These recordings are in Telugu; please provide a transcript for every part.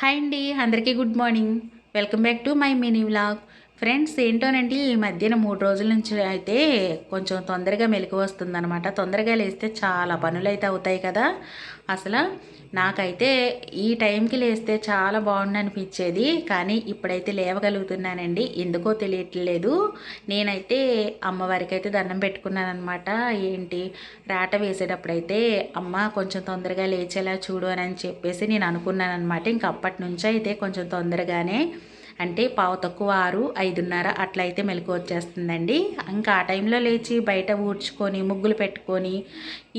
హాయ్ అండి అందరికీ good morning. Welcome back to my mini vlog. Friends ఏంటోనండి ఈ మధ్యన మూడు రోజుల నుంచి అయితే కొంచెం తొందరగా మెలకు వస్తుందనమాట తొందరగా లేస్తే చాలా పనులు అయితే అవుతాయి కదా. అసలు నాకైతే ఈ టైంకి లేస్తే చాలా బాగుండి అనిపించేది కానీ ఇప్పుడైతే లేవగలుగుతున్నానండి. ఎందుకో తెలియట్లేదు. నేనైతే అమ్మవారికి అయితే దండం పెట్టుకున్నాను అనమాట ఏంటి రాట వేసేటప్పుడైతే అమ్మ కొంచెం తొందరగా లేచేలా చూడు అని చెప్పేసి నేను అనుకున్నాను అనమాట ఇంక అప్పటి నుంచి అయితే కొంచెం తొందరగానే అంటే పావు తక్కువ ఆరు ఐదున్నర అట్లా అయితే మెలకు వచ్చేస్తుందండి. ఇంకా ఆ టైంలో లేచి బయట ఊడ్చుకొని ముగ్గులు పెట్టుకొని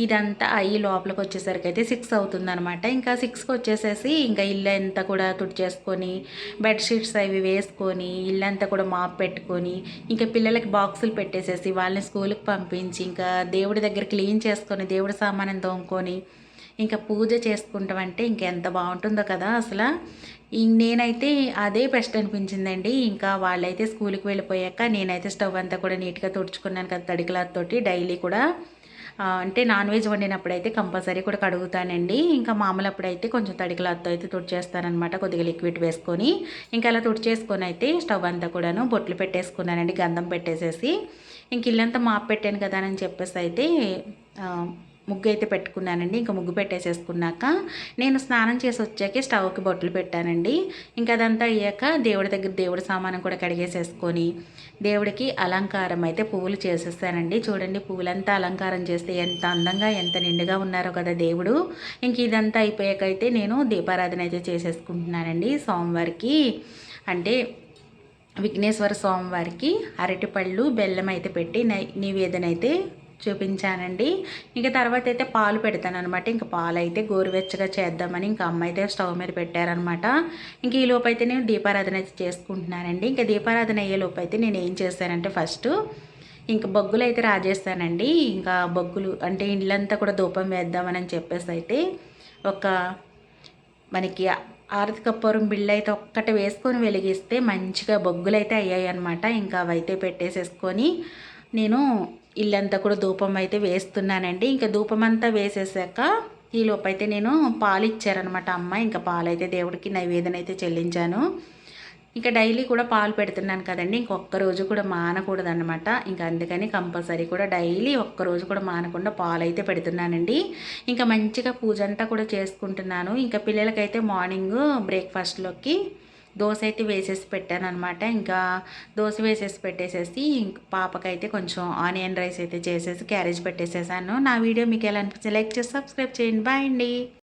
ఇదంతా అయ్యి లోపలికి వచ్చేసరికి అయితే సిక్స్ అవుతుందనమాట ఇంకా సిక్స్కి వచ్చేసేసి ఇంకా ఇల్లు అంతా కూడా తుడిచేసుకొని బెడ్షీట్స్ అవి వేసుకొని ఇల్లంతా కూడా మాప్ పెట్టుకొని ఇంకా పిల్లలకి బాక్సులు పెట్టేసేసి వాళ్ళని స్కూల్కి పంపించి ఇంకా దేవుడి దగ్గర క్లీన్ చేసుకొని దేవుడి సామానం తోముకొని ఇంకా పూజ చేసుకుంటామంటే ఇంకెంత బాగుంటుందో కదా అసలు. నేనైతే అదే బెస్ట్ అనిపించిందండి. ఇంకా వాళ్ళైతే స్కూల్కి వెళ్ళిపోయాక నేనైతే స్టవ్ అంతా కూడా నీట్గా తుడుచుకున్నాను కదా తడి తోటి డైలీ కూడా. అంటే నాన్ వెజ్ వండినప్పుడైతే కంపల్సరీ కూడా కడుగుతానండి. ఇంకా మామూలు అప్పుడైతే కొంచెం తడి క్లాత్తో అయితే తుడిచేస్తానమాట కొద్దిగా లిక్విడ్ వేసుకొని. ఇంకా అలా తుడిచేసుకొని అయితే స్టవ్ అంతా కూడాను బొట్లు పెట్టేసుకున్నానండి గంధం పెట్టేసేసి. ఇంక ఇల్లంతా మాప్ పెట్టాను కదా అని చెప్పేసి అయితే ముగ్గు అయితే పెట్టుకున్నానండి. ఇంకా ముగ్గు పెట్టేసేసుకున్నాక నేను స్నానం చేసి వచ్చాకే స్టవ్కి బొట్లు పెట్టానండి. ఇంకా అదంతా అయ్యాక దేవుడి దగ్గర దేవుడి సామానం కూడా కడిగేసేసుకొని దేవుడికి అలంకారం అయితే పువ్వులు చేసేస్తానండి. చూడండి పువ్వులంతా అలంకారం చేస్తే ఎంత అందంగా ఎంత నిండుగా ఉన్నారో కదా దేవుడు. ఇంక ఇదంతా అయిపోయాక అయితే నేను దీపారాధన అయితే చేసేసుకుంటున్నానండి. సోమవారికి అంటే విఘ్నేశ్వర స్వామివారికి అరటిపళ్ళు బెల్లం అయితే పెట్టి నివేదన అయితే చూపించానండి. ఇంకా తర్వాత అయితే పాలు పెడతాను అనమాట ఇంకా పాలు అయితే గోరువెచ్చగా చేద్దామని ఇంకా అమ్మ అయితే స్టవ్ మీద పెట్టారనమాట ఇంక ఈ లోపు అయితే నేను దీపారాధన అయితే చేసుకుంటున్నానండి. ఇంకా దీపారాధన అయ్యే లోపు అయితే నేను ఏం చేశానంటే ఫస్ట్ ఇంకా బొగ్గులు అయితే రాజేస్తానండి. ఇంకా బొగ్గులు అంటే ఇళ్ళంతా కూడా ధూపం వేద్దామని చెప్పేసి అయితే ఒక మనకి ఆరతి కప్పూరం బిళ్ళ అయితే ఒక్కటి వేసుకొని వెలిగిస్తే మంచిగా బొగ్గులు అయితే అయ్యాయి అనమాట ఇంకా అవైతే పెట్టేసేసుకొని నేను ఇల్లంతా కూడా ధూపం అయితే వేస్తున్నానండి. ఇంకా ధూపం అంతా వేసేసాక ఈ లోపైతే నేను పాలు ఇచ్చారనమాట అమ్మ. ఇంకా పాలు అయితే దేవుడికి నైవేదన అయితే చెల్లించాను. ఇంకా డైలీ కూడా పాలు పెడుతున్నాను కదండి. ఇంకొక్క రోజు కూడా మానకూడదు అనమాట ఇంకా అందుకని కంపల్సరీ కూడా డైలీ ఒక్కరోజు కూడా మానకుండా పాలు అయితే పెడుతున్నానండి. ఇంకా మంచిగా పూజ అంతా కూడా చేసుకుంటున్నాను. ఇంకా పిల్లలకైతే మార్నింగ్ బ్రేక్ఫాస్ట్లోకి దోశ అయితే వేసేసి పెట్టాను అనమాట ఇంకా దోశ వేసేసి పెట్టేసేసి పాపకైతే కొంచెం ఆనియన్ రైస్ అయితే చేసేసి క్యారేజ్ పెట్టేసేసాను. నా వీడియో మీకు ఎలా అనిపిస్తే లైక్ చేసి సబ్స్క్రైబ్ చేయండి. బాయ్ అండి.